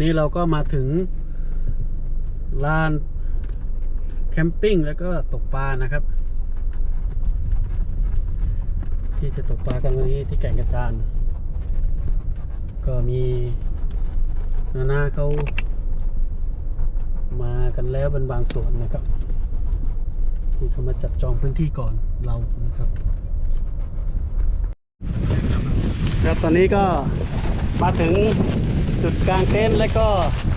นนี้เราก็มาถึงลานแคมปิ้งแล้วก็ตกปลานะครับ ที่จะตกปลากันวันนี้ที่แก่งกระจานก็มีนานาเขามากันแล้วเป็นบางส่วนนะครับ ที่เขามาจับจองพื้นที่ก่อนเรานะครับครับตอนนี้ก็มาถึง จุดกลางเต็นท์และก็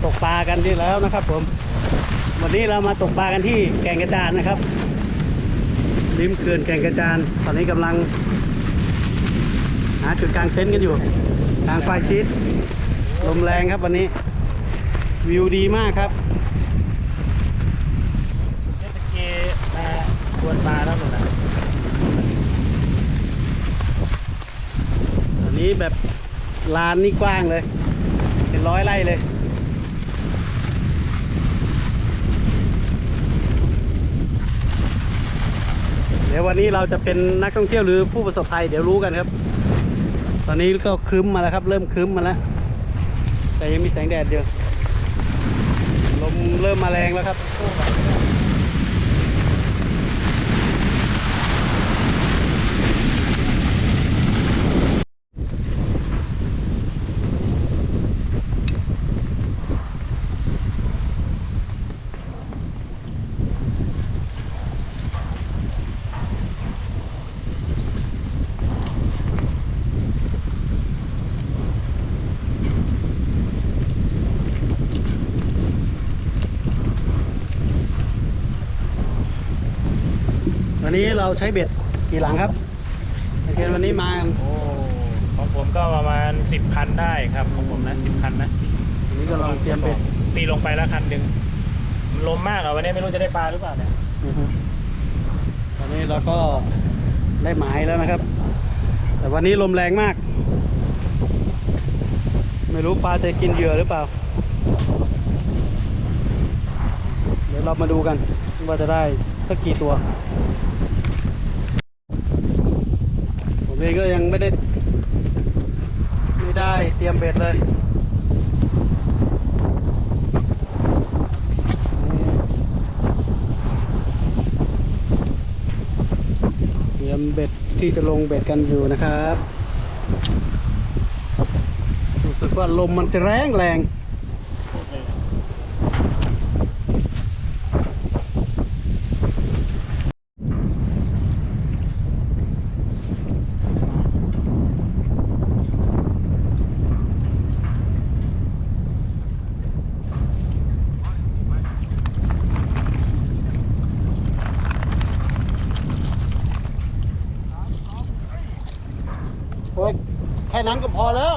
ตกปลากันที่แล้วนะครับ ผมวันนี้เรามาตกปลากันที่แก่งกระจานนะครับริมเขื่อนแก่งกระจานตอนนี้กำลัง หาจุดกลางเต็นท์กันอยู่กลางไฟชีตลมแรงครับวันนี้ วิวดีมากครับเจสกีมาควนปลาแล้วหนูนะอันนี้แบบลานนี่กว้างเลย ร้อยไร่เลยเดี๋ยววันนี้เราจะเป็นนักท่องเที่ยวหรือผู้ประสบภัยเดี๋ยวรู้กันครับ ตอนนี้ก็ครึ้มมาแล้วครับ เริ่มครึ้มมาแล้ว แต่ยังมีแสงแดดอยู่ลมเริ่มมาแรงแล้วครับ เราใช้เบ็ดกี่หลังครับโอเควันนี้มากันโอ้ของผมก็ประมาณสิบคันได้ครับของผมนะสิบคันนะวันนี้ก็ลองเตรียมเบ็ดตีลงไปแล้วคันหนึ่งมันลมมากอะวันนี้ไม่รู้จะได้ปลาหรือเปล่าเนี่ยอือฮึตอนนี้เราก็ได้หมายแล้วนะครับ แต่วันนี้ลมแรงมาก ไม่รู้ปลาจะกินเหยื่อหรือเปล่า เดี๋ยวเรามาดูกันว่าจะได้สักกี่ตัว ผมเองก็ยังไม่ได้ ไม่ได้เตรียมเบ็ดเลยเตรียมเบ็ดที่จะลงเบ็ดกันอยู่นะครับ รู้สึกว่าลมมันจะแรงแรง แค่นั้นก็พอแล้ว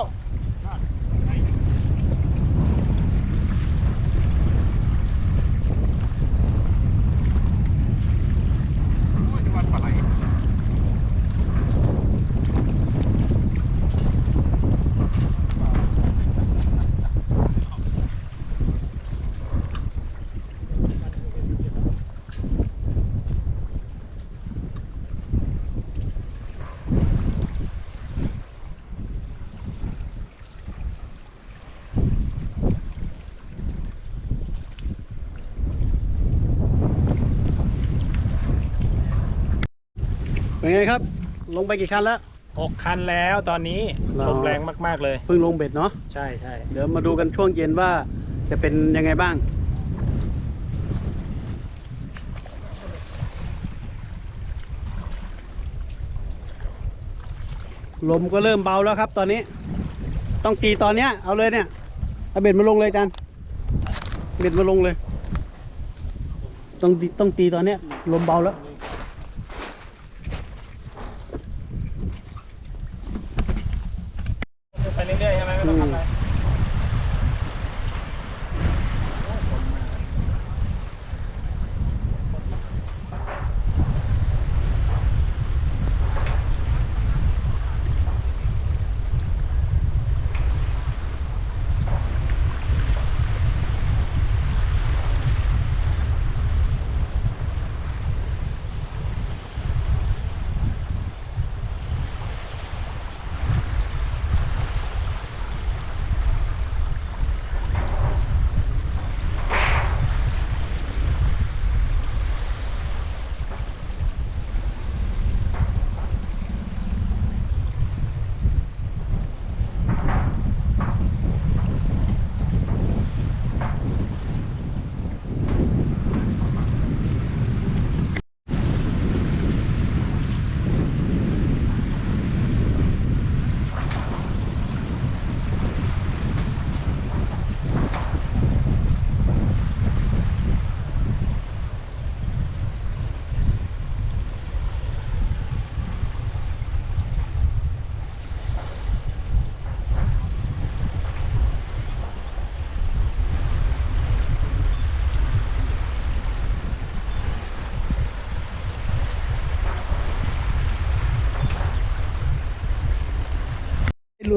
ลงไปกี่คันแล้วหกคันแล้วตอนนี้เราลมแรงมากๆเลย เพิ่งลงเบ็ดเนาะใช่ใช่เดี๋ยวมาดูกันช่วงเย็นว่าจะเป็นยังไงบ้าง ลมก็เริ่มเบาแล้วครับตอนนี้ ต้องตีตอนเนี้ยเอาเลยเนี่ยเอาเบ็ดมาลงเลยจันเบ็ดมาลงเลย ต้องตีต้องตีตอนเนี้ยลมเบาแล้ว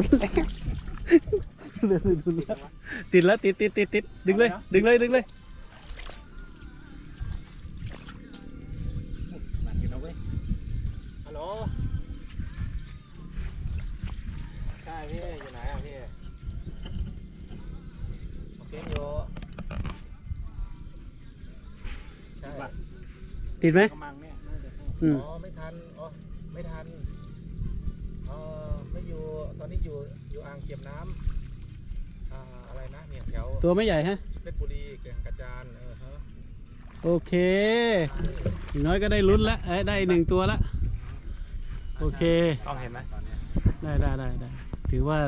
ลุ้นแล้วเริ่มลุ้นแล้วติดแล้วติดติดติดติดดึงเลย ดึงเลยดึงเลยมันกินเอาไว้ฮัลโหลใช่พี่อยู่ไหนอะพี่โอเคอยู่ใช่ติดไหมกำมังเนี่ยน่าจะเข้าอืม อ๋อไม่ อนนี้อยู่อยู่อ่างเก็บน้ำอ่าอะไรนะเนี่ยแถวตัวไม่ใหญ่ฮะ เพชรบุรีแก่งกระจานเออฮะโอเคอย่างน้อยก็ได้ลุ้นละเอ้ยได้หนึ่งตัวละ โอเค ต้องเห็นไหมตอนเนี้ยได้ได้ได้ได้ถือว่า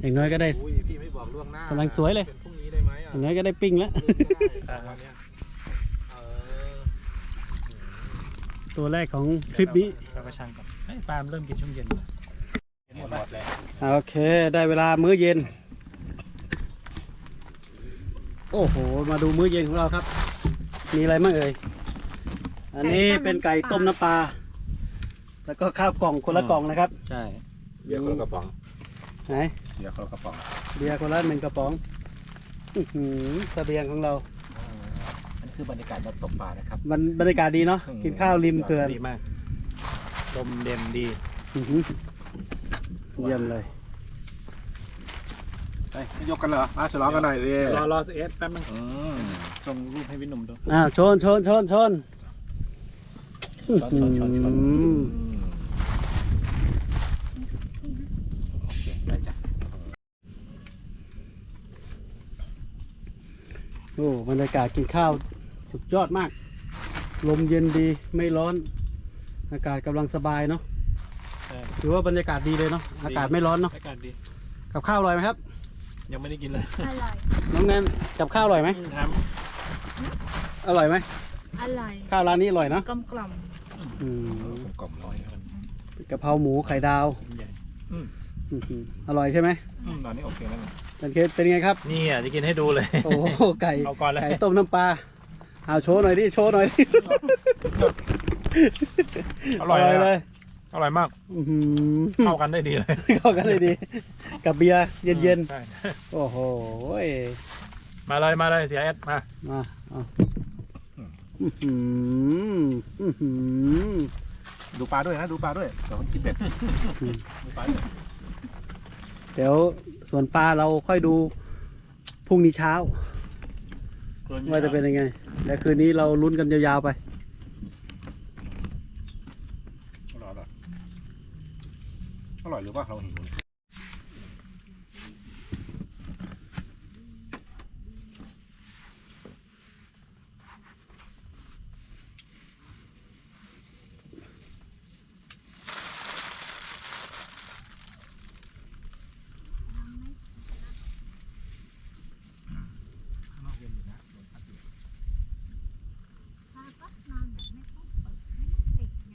อย่างน้อยก็ได้ อุ้ยพี่ไม่บอกล่วงหน้ากำลังสวยเลย เป็นพรุ่งนี้ได้ไหมอะอย่างน้อยก็ได้ปิ้งแล้วลืมไม่ได้วันเนี้ยเออตัวแรกของคลิปนี้ เราก็ช่างก่อนไอ้ยปาล์มเริ่มกินช่วงเย็นแล้วเห็นหมดเลยอ่าโอเค ได้เวลามื้อเย็น โอ้โห มาดูมื้อเย็นของเราครับ มีอะไรบ้างเอ่ย อันนี้เป็นไก่ต้มน้ำปลา แล้วก็ข้าวกล่องคนละกล่องนะครับ ใช่เบียร์คนละกระป๋องไหนเบียร์คนละกระป๋องเบียร์คนละหนึ่งกระป๋องอื้อหือเสบียงของเรา อันคือบรรยากาศมาตกปลานะครับมันบรรยากาศดีเนาะอืมกินข้าวริมเขื่อน ดีมากลมเด่นดีอื้อหือ เยี่ยมเลยไปยกกันเหรอมาฉลองกันหน่อยสิรอรอเอสแป๊บนึงอืมส่งรูปให้พี่หนุ่มดูอ่าชนชนชนชนชนชนชนชนอืมโอเคได้จ้ะโอ้บรรยากาศกินข้าวสุดยอดมาก ลมเย็นดีไม่ร้อน อากาศกำลังสบายเนาะใช่ ถือว่าบรรยากาศดีเลยเนาะอากาศไม่ร้อนเนาะอากาศดี กับข้าวอร่อยไหมครับ ยังไม่ได้กินเลยอร่อยน้องแนนกับข้าวอร่อยไหมทอร่อยไหมอร่อยข้าวร้านนี้อร่อยเนาะกลมกล่อมอืมกลมำๆอหน่ร่ออยยครับกะเพราหมูไข่ดาวใหญ่อืมอื้อหืออร่อยใช่ไหมอืมตอนนี้โอเคแล้วไงเป็นเคสเป็นไงครับนี่อะจะกินให้ดูเลย โอ้โหไก่เอาก่อนเลยไก่ต้มน้ำปลาเอาโชว์หน่อยดิโชว์หน่อยดิอร่อยเลเลยย อร่อยมากอื้อหือเข้ากันได้ดีเลยเข้ากันเลยดี กับเบียร์เย็นใช่ๆ โอ้โหยมาเลยมาเลยเสียเอสมามาเอาอื้อหืออื้อหือดูปลาด้วยนะดูปลาด้วยเดี๋ยวคนกินเบ็ดดูปลาด้วยเดี๋ยวส่วนปลาเราค่อยดูพรุ่งนี้เช้า ว่าจะเป็นยังไง และคืนนี้เราลุ้นกันยาวๆไป อร่อยอร่อย อร่อยหรือว่าเราหิวเนี่ย ป้าก็นอนแบบไม่ต้องเปิดไม่ต้องปิดไง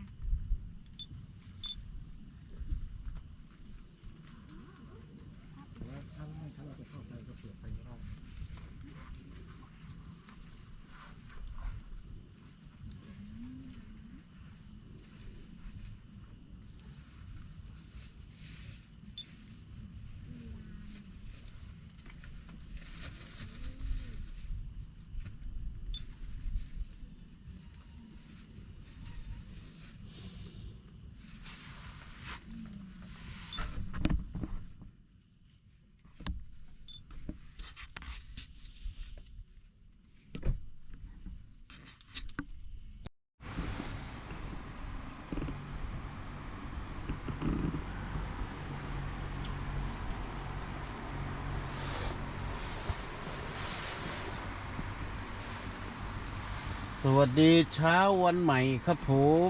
ส วัสดีเช้าวันใหม่ครับผม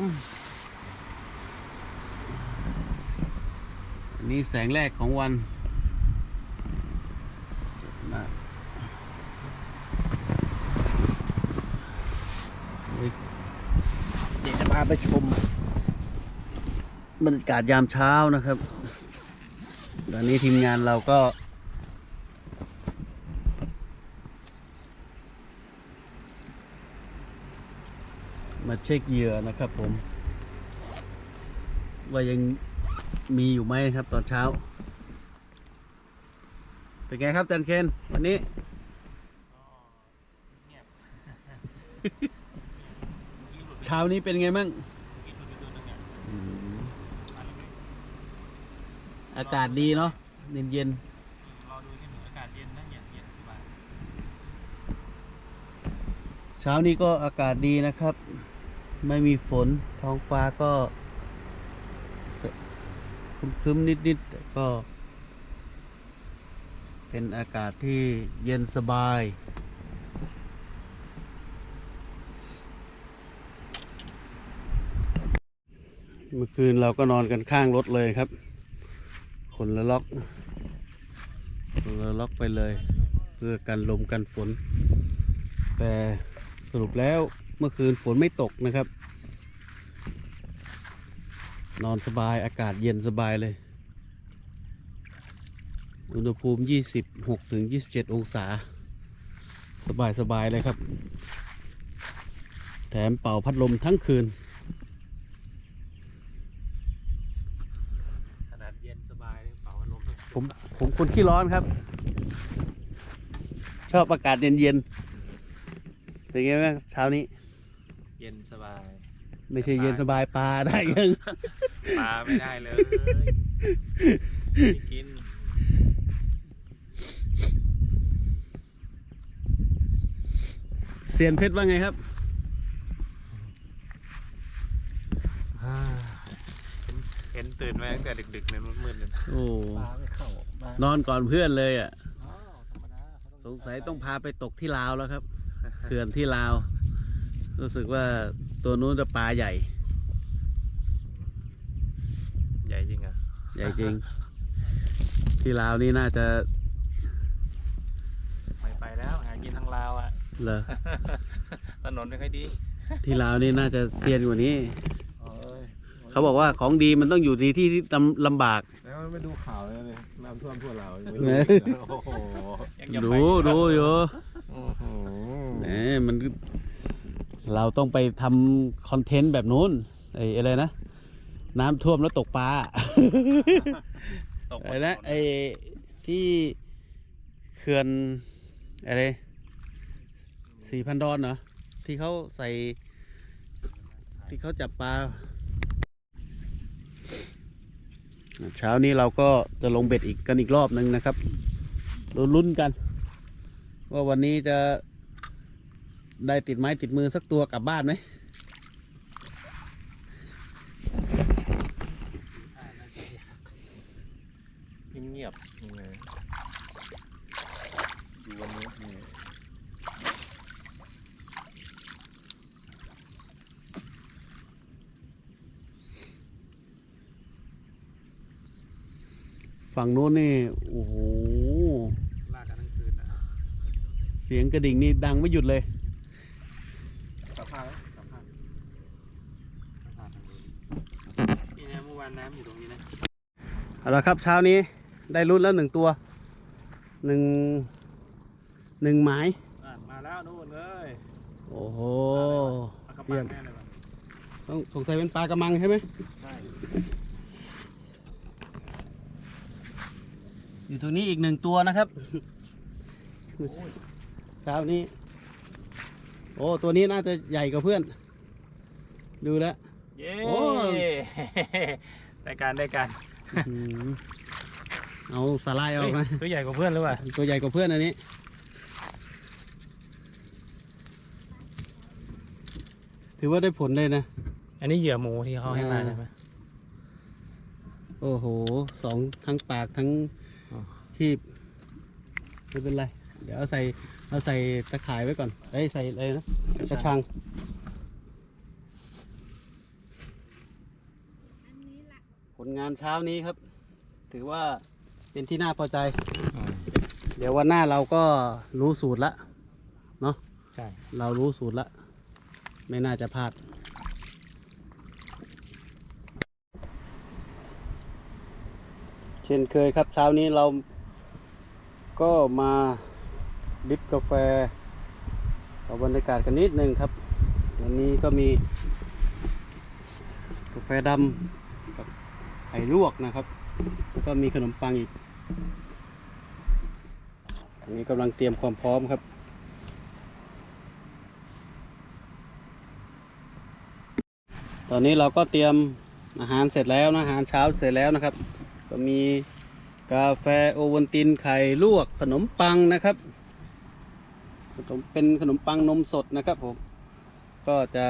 นนี่แสงแรกของวันนะเฮ้ยเดี๋ยวจะพาไปชมบรรยากาศยามเช้านะครับ ตอนนี้ทีมงานเราก็ มาเช็คเหยื่อนะครับผม ว่ายังมีอยู่ไหมครับตอนเช้า เป็นไงครับจันเคนวันนี้เงียบเช้านี้เป็นไงมั่งกินตัวตัวนึงเนี่ยอันนี้อากาศดีเนาะเย็นเย็นรอดูที่หนูอากาศเย็นนะเย็นเย็นสบายๆเช้านี้ก็อากาศดีนะครับ ไม่มีฝนท้องฟ้าก็ครึ้มๆนิดๆแต่ก็ เป็นอากาศที่เย็นสบายเมื่อคืนเราก็นอนกันข้างรถเลยครับ คนละล็อกคนละล็อกไปเลย เพื่อกันลมกันฝน แต่สรุปแล้ว เมื่อคืนฝนไม่ตกนะครับ นอนสบายอากาศเย็นสบายเลย อุณหภูมิ 26ถึง27 องศา สบายสบายเลยครับ แถมเป่าพัดลมทั้งคืนขนาดเย็นสบายเป่าพัดลมทั้งผมผมคนขี้ร้อนครับ ชอบอากาศเย็นๆเป็นไงบ้างเช้านี้ เย็นสบาย ไม่ใช่เย็นสบายปลาได้ยังปลาไม่ได้เลยไม่กินเซียนเพชรว่าไงครับเห็นตื่นมาตั้งแต่ดึกๆเนี่ยมืดๆเลยโอ้ปลาไม่เข้ามานอนก่อนเพื่อนเลยอะอ้าวธรรมดาเขาสงสัยต้องพาไปตกที่ลาวแล้วครับเขื่อนที่ลาว รู้สึกว่าตัวนู้นจะปลาใหญ่ ใหญ่จริงอะ ใหญ่จริง ที่ลาวนี่น่าจะไปไปแล้วหากินทางลาวอะเหรอถนนไม่ค่อยดี ที่ลาวนี่น่าจะเซียนกว่านี้เอ้ยเขาบอกว่าของดีมันต้องอยู่ในที่ที่ลำลำบาก แล้วไม่ดูข่าวเลยเนี่ยน้ำท่วมทั่วเราวยังไม่แหมรู้โอ้โหยังจะดูไปดูอยู่โอ้โห แหมมัน เราต้องไปทำคอนเทนต์แบบนู้นไอ้อะไรนะ น้ำท่วมแล้วตกปลาตกอะไรนะไอ้ที่เขื่อนอะไรสี่พันดอนเหรอที่เขาใส่ ที่เขาจับปลาเช้านี้เราก็จะลงเบ็ดอีกกันอีกรอบหนึ่งนะครับลุ้นๆกัน ว่าวันนี้จะ ได้ติดไม้ติดมือสักตัวกลับบ้านไหมเงียบๆยังไงดูวันนี้นี่ฝั่งโน้นนี่โอ้โหลากกันทั้งคืนนะเสียงกระดิ่งนี่ดังไม่หยุดเลย สัมภาษณ์ไหมสัมภาษณ์ นี่นะเมื่อวานน้ำอยู่ตรงนี้นะ เอา ละครับเช้านี้ได้รุ่นแล้วหนึ่งตัวหนึ่งหนึ่งไม้อะมาแล้วนู่นเลยโอ้โหปลากระเยี่ปัยงมแน่เลยว่ะต้องสงสัยเป็นปลากระมังใช่ไหมใช่อยู่ตรงนี้อีกหนึ่งตัวนะครับเช้านี้ โอ้ตัวนี้น่าจะใหญ่กว่าเพื่อน ดูแล้ว เย้โอ้ ได้การได้การอืม เอาสาลายออกมาเฮ้ยตัวใหญ่กว่าเพื่อนหรือเปล่าตัวใหญ่กว่าเพื่อนอันนี้ถือว่าได้ผลเลยนะ อันนี้เหยื่อหมูที่เขาให้มาอ่าใช่ไหมโอ้โห สองทั้งปากทั้งอ๋อทีบไม่เป็นไร เดี๋ยวเอาใส่เอาใส่ตะข่ายไว้ก่อนเอ้ยใส่อะไรนะ กระชัง อันนี้ละ ผล งานเช้านี้ครับ ถือว่าเป็นที่น่าพอใจ เดี๋ยววันหน้าเราก็รู้สูตรละเนาะใช่เรารู้สูตรละ ไม่น่าจะพลาด เช่นเคยครับเช้านี้เราก็มาดริบกาแฟเอาบรรยากาศกันนิดนึงครับวันนี้ก็มีกาแฟดำกับ ไข่ลวกนะครับ แล้วก็มีขนมปังอีกอันนี้กำลังเตรียมความพร้อมครับตอนนี้เราก็เตรียมอาหารเสร็จแล้วนะอาหารเช้าเสร็จแล้วนะครับ ก็มีกาแฟโอวัลตินไข่ลวกขนมปังนะครับขนมเป็นขนมปังนมสดนะครับผมก็จะ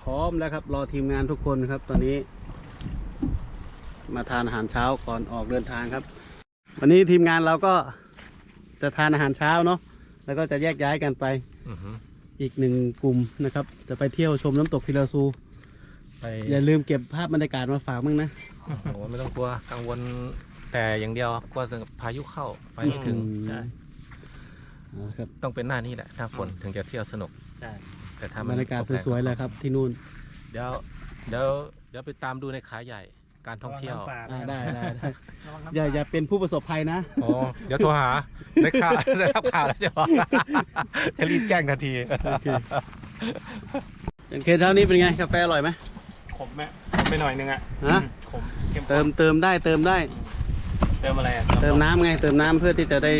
พร้อมแล้วครับรอทีมงานทุกคนครับตอนนี้ มาทานอาหารเช้าก่อนออกเดินทางครับ วันนี้ทีมงานเราก็จะทานอาหารเช้าเนาะแล้วก็จะแยกย้ายกันไปอือหืออีกหนึ่งกลุ่มนะครับ จะไปเที่ยวชมน้ำตกทีลาซูไปอย่าลืมเก็บภาพบรรยากาศมาฝากมั้งนะโอ้ไม่ต้องกลัวกังวลแต่อย่างเดียวกลัวพายุเข้าไปไม่ถึงอืมใช่เอาละครับต้องเป็นหน้านี้แหละหน้าฝนถึงจะเที่ยวสนุกใช่แต่ถ้าบมันรรยากาศตแต่งสวยๆเลยครับที่นู่น เดี๋ยวเดี๋ยวเดี๋ยวไปตามดูในขาใหญ่ การท่องเที่ยวระวังน้ำป่าอ่านะได้ได้ได้ระวังน้ำอย่าป่าอย่าเป็นผู้ประสบภัยนะอ๋อเดี๋ยวโทรหาได้ข่าวได้รับข่าวแล้วจะบอกจะรีบแจ้งทันที โอเคอย่างเคสเช้านี้เป็นไงกาแฟอร่อยไหม ขมไหมขมไปหน่อยนึงอะฮะขมเข้มข้นเติมเติมได้เติมได้อืมเติมอะไรอะเติมน้ำไงเติมน้ำเพื่อที่จะได้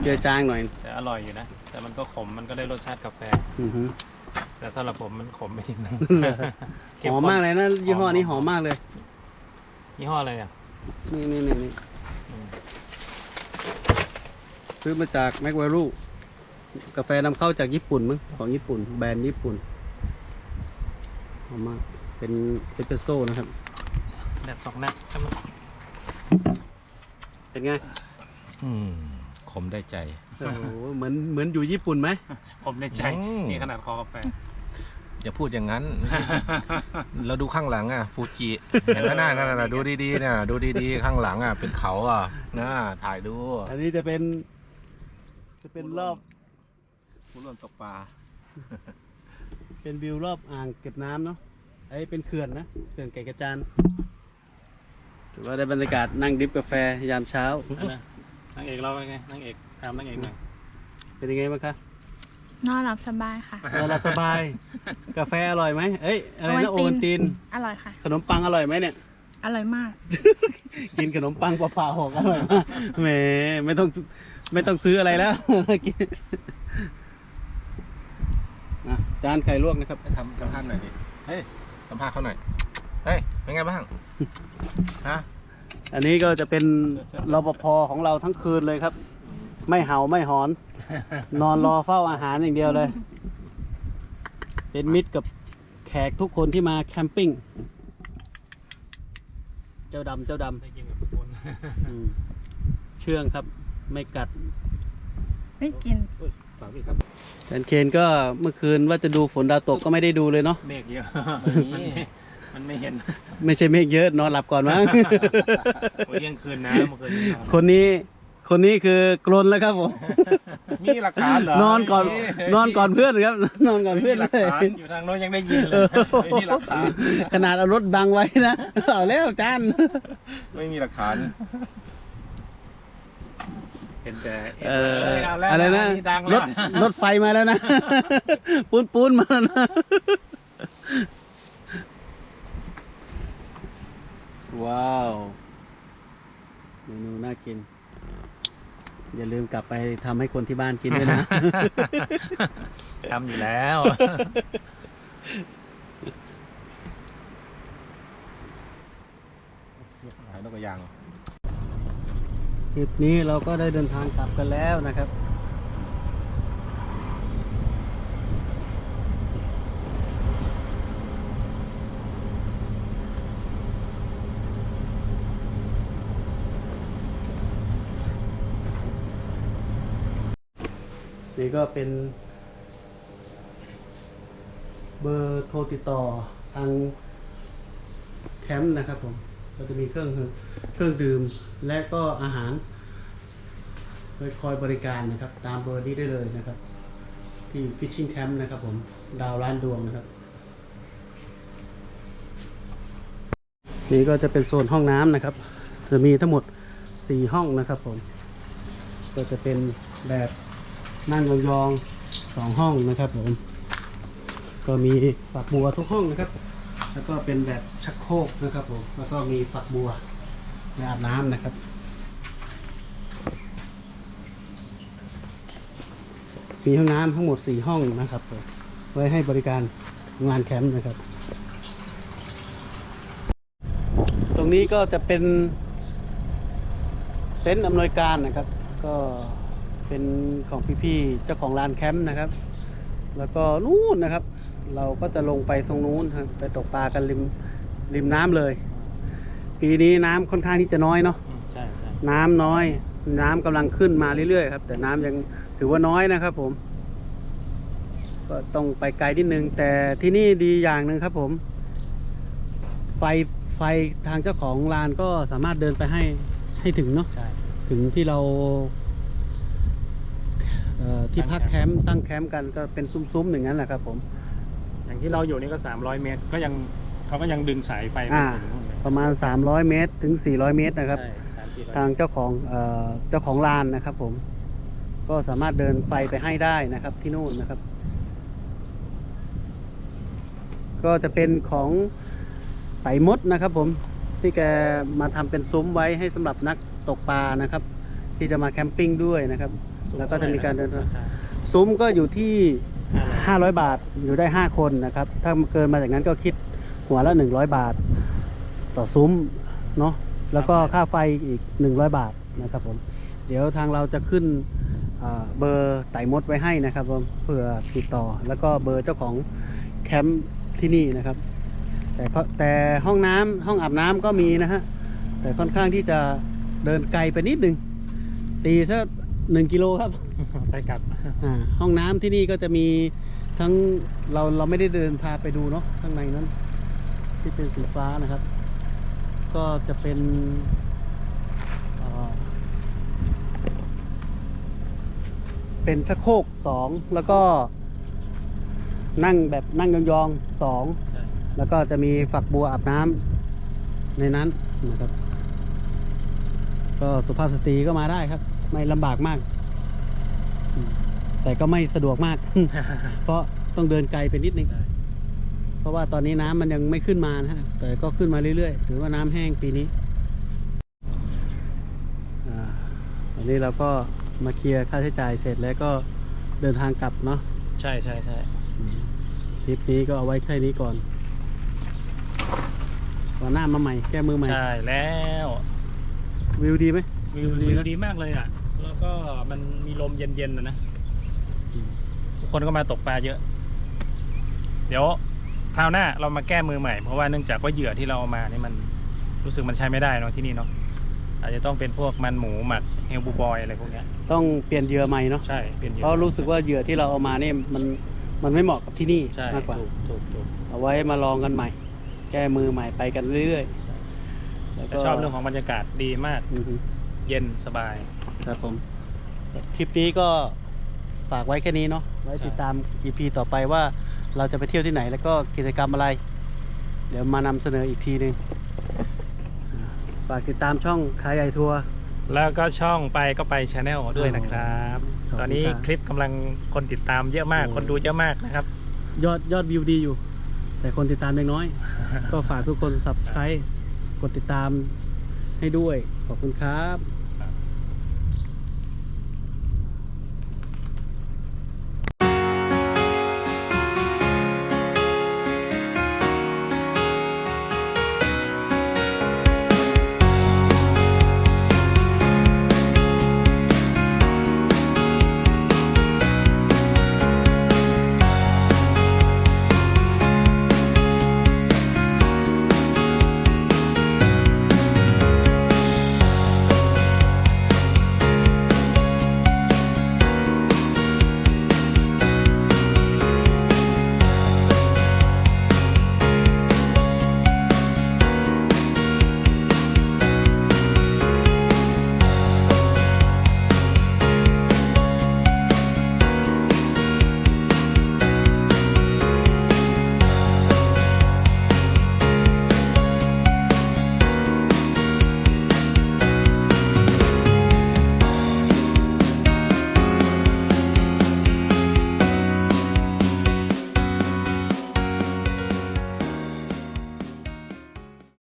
เจือจางหน่อยแต่อร่อยอยู่นะ แต่มันก็ขมมันก็ได้รสชาติกาแฟ อือหือแต่สำหรับผมมันขมไปนิดนึงเหรอเข้หอมข้นมากเลยนะยี่ห้อนี้หอมมากเลย ยี่ห้ออะไรอะ นี่นี่นี่นี่อืม ซื้อมาจากแมกวารูกาแฟนำเข้าจากญี่ปุ่นมั้งของญี่ปุ่น แบรนด์ญี่ปุ่นหอมมากเป็นเอสเปรสโซ่นะครับ แดดสองแดดใช่ไหมเป็นไงอืมขมได้ใจ โอ้โหเหมือนเหมือนอยู่ญี่ปุ่นไหมผมในใจอืม นี่ขนาดคอกาแฟ อย่าพูดอย่างนั้นไม่ใช่เราดูข้างหลังอะฟูจิเห็นไหมน่านั่นน่ะดูดีๆเนี่ยดูดีๆข้างหลังอะเป็นเขาอะน่าถ่ายดูอันนี้จะเป็น จะเป็นรอบผู้ร่วมตกปลาเป็นวิวรอบอ่างเก็บน้ำเนาะไอ้เป็นเขื่อนนะเขื่อนแก่งกระจานถือว่าได้บรรยากาศนั่งดริฟกาแฟยามเช้า อันนะนางเอกเราเป็นไงนางเอกตามนางเอกหน่อยเป็นยังไงบ้างคะ นอนหลับสบายค่ะ นอนหลับสบาย กาแฟอร่อยไหมเอ้ยอะไรนะโอโอวัวัลลติตินนอร่อยค่ะ ขนมปังอร่อยไหมเนี่ย อร่อยมาก กินขนมปังเปล่าๆหกอร่อยมากแหมไม่ต้องไม่ต้องซื้ออะไรแล้วกินนะจานไข่ลวกนะครับทำสัมภาษณ์หน่อยดิ เฮ้ยสัมภาษณ์เขาหน่อย เฮ้ยเป็นไงบ้าง ฮะ อันนี้ก็จะเป็นรปภของเราทั้งคืนเลยครับ ไม่เห่าไม่หอน นอนรอเฝ้าอาหารอย่างเดียวเลย เป็นมิตรกับแขกทุกคนที่มาแคมปิ้ง เจ้าดำเจ้าดได้กินกับทุกคนำอืมเชื่องครับ ไม่กัด ไม่กิน ฝากพี่ครับแอนเคนก็เมื่อคืนว่าจะดูฝนดาวตกก็ไม่ได้ดูเลยเนาะเมฆเยอะไม่มีมันไม่เห็นไม่ใช่เมฆเยอะนอนหลับก่อนมั้ง โอ้ยเที่ยงคืนนะเมื่อคืนนี้นอนคนนี้ คนนี้คือกลนแล้วครับผม มีหลักฐานเหรอนอนก่อนไม่มีนอนก่อนเพื่อนครับ นอนก่อนเพื่อนไม่เลมีหลัยกฐานอยู่ทางโน้นยังได้ยินเลเอยอไม่มีหลักฐาน ขนาดเอารถบังไว้นะเอาแล้วจานไม่มีหลักฐาน เห็นแต่เออเาแล้วอะไรนะดังรแล้วถรถไฟมาแล้วนะ ปูนปูนมาแล้วนะว้าว เมนูน่ากิน อย่าลืมกลับไปทำให้คนที่บ้านกินด้วยนะ ทำอยู่แล้ว หายนกกระยาง คลิปนี้เราก็ได้เดินทางกลับกันแล้วนะครับ นี่ก็เป็น เบอร์โทรติดต่อทางแคมป์นะครับผมก็จะมีเครื่องเครื่องดื่มและก็อาหารคอยบริการนะครับ ตามเบอร์นี้ได้เลยนะครับ ที่ Fishing Camp นะครับผมดาวร้านดวงนะครับ นี่ก็จะเป็นโซนห้องน้ำนะครับ จะมีทั้งหมด 4 ห้องนะครับผม ก็จะเป็นแบบ นั่งยองๆสองห้องนะครับผม ก็มีฝักบัวทุกห้องนะครับ แล้วก็เป็นแบบชักโครกนะครับผม แล้วก็มีฝักบัวในอาบน้ำนะครับมีห้องน้ำทั้งหมด 4 ห้องนะครับไว้ให้บริการงานแคมป์นะครับ ตรงนี้ก็จะเป็นเต็นท์อำนวยการนะครับ ก็ เป็นของพี่ๆเจ้าของลานแคมป์นะครับ แล้วก็นู่นนะครับ เราก็จะลงไปตรงนู้นครับไปตกปลากันริมริมน้ำเลย ปีนี้น้ำค่อนข้างที่จะน้อยเนาะใช่ใช่น้ำน้อย น้ำกำลังขึ้นมาเรื่อยๆครับ แต่น้ำยังถือว่าน้อยนะครับผม ก็ต้องไปไกลนิดนึง แต่ที่นี่ดีอย่างหนึ่งครับผม ไฟไฟทางเจ้าของลานก็สามารถเดินไปให้ให้ถึงเนาะใช่ถึงที่เราเอ่อ ที่พักแคมป์ตั้งแคมป์กันก็เป็นซุ้มๆอย่างนั้นแหละครับผมอย่างที่เราอยู่นี่ก็ 300 เมตร ก็ยังเขาก็ยังดึงสายไฟไปอ่าถึงนู่นเลยประมาณ 300 เมตรถึง 400 เมตรนะครับ ใช่สามสี่ร้อย ทางเจ้าของเอ่อเจ้าของลานนะครับผม ก็สามารถเดินไฟไปให้ได้นะครับที่นู่นนะครับ ก็จะเป็นของไต่มดนะครับผมที่แกมาทำเป็นซุ้มไว้ให้สำหรับนักตกปลานะครับ ที่จะมาแคมปิ้งด้วยนะครับ แล้วก็จะมีการเดินทางซุ้มก็อยู่ที่ 500 บาทอยู่ได้ 5 คนนะครับ ถ้าเกินมาจากนั้นก็คิดหัวละ 100 บาท ต่อซุ้มเนาะแล้วก็ค่าไฟอีก 100 บาทนะครับผมเดี๋ยวทางเราจะขึ้นอ่าเบอร์ไต่มดไว้ให้นะครับผมเพื่อติดต่อแล้วก็เบอร์เจ้าของแคมป์ที่นี่นะครับ แต่ก็แต่ห้องน้ำห้องอาบน้ำก็มีนะฮะแต่ค่อนข้างที่จะเดินไกลไปนิดนึงตีสัก หนึ่งกิโลครับ ไปกลับอ่าห้องน้ำที่นี่ก็จะมีทั้งเราเราไม่ได้เดินพาไปดูเนาะข้างในนั้น ที่เป็นสีฟ้านะครับ ก็จะเป็นเอ่อเป็นชักโครกสองแล้วก็ นั่งแบบนั่งยองๆสองใช่แล้วก็จะมีฝักบัวอาบน้ำในนั้นนะครับ ก็สุภาพสตรีก็มาได้ครับ ไม่ลำบากมากอืมแต่ก็ไม่สะดวกมาก เพราะต้องเดินไกลไปนิดนึงใช่เพราะว่าตอนนี้น้ำมันยังไม่ขึ้นมานะฮะแต่ก็ขึ้นมาเรื่อยๆ ถือว่าน้ำแห้งปีนี้อ่าอันนี้เราก็มาเคลียร์ค่าใช้จ่ายเสร็จแล้วก็เดินทางกลับเนาะ ใช่ใช่ใช่อืมคลิปนี้ก็เอาไว้แค่นี้ก่อนวันหน้ามาใหม่ แก้มือใหม่ ใช่แล้ว วิวดีไหมวิวดีวิวนะดีมากเลยอะ แล้วก็มันมีลมเย็นๆนะนะอืมทุกคนก็มาตกปลาเยอะ เดี๋ยวคราวหน้าเรามาแก้มือใหม่เพราะว่าเนื่องจากว่าเหยื่อที่เราเอามานี่มันรู้สึกมันใช้ไม่ได้เนาะที่นี่เนาะอาจจะต้องเป็นพวกมันหมูหมักเฮลบูบอยอะไรพวกเนี้ยต้องเปลี่ยนเหยื่อใหม่เนาะใช่เป็นเหยื่อเพราะรู้สึกว่าเหยื่อที่เราเอามาเนี่ยมันมันไม่เหมาะกับที่นี่ใช่มากกว่าถูกถูกถูกเอาไว้มาลองกันใหม่ แก้มือใหม่ไปกันเรื่อยๆแล้วแต่ก็ชอบเรื่องของบรรยากาศดีมากอือฮึ เย็นสบาย ครับผม คลิปนี้ก็ฝากไว้แค่นี้เนาะไว้ใช่ติดตาม EP ต่อไปว่าเราจะไปเที่ยวที่ไหนแล้วก็กิจกรรมอะไร เดี๋ยวมานำเสนออีกทีหนึ่งฝากติดตามช่องขายใหญ่ทัวร์ แล้วก็ช่องไปก็ไปชาแนลด้วยนะครับ ขอบคุณตอนนี้ครับคลิปกำลังคนติดตามเยอะมากโอ้คนดูเยอะมากนะครับ ยอดยอดวิวดีอยู่ แต่คนติดตามยังน้อย ก็ฝากทุกคน subscribe กดติดตาม ให้ด้วย ขอบคุณครับ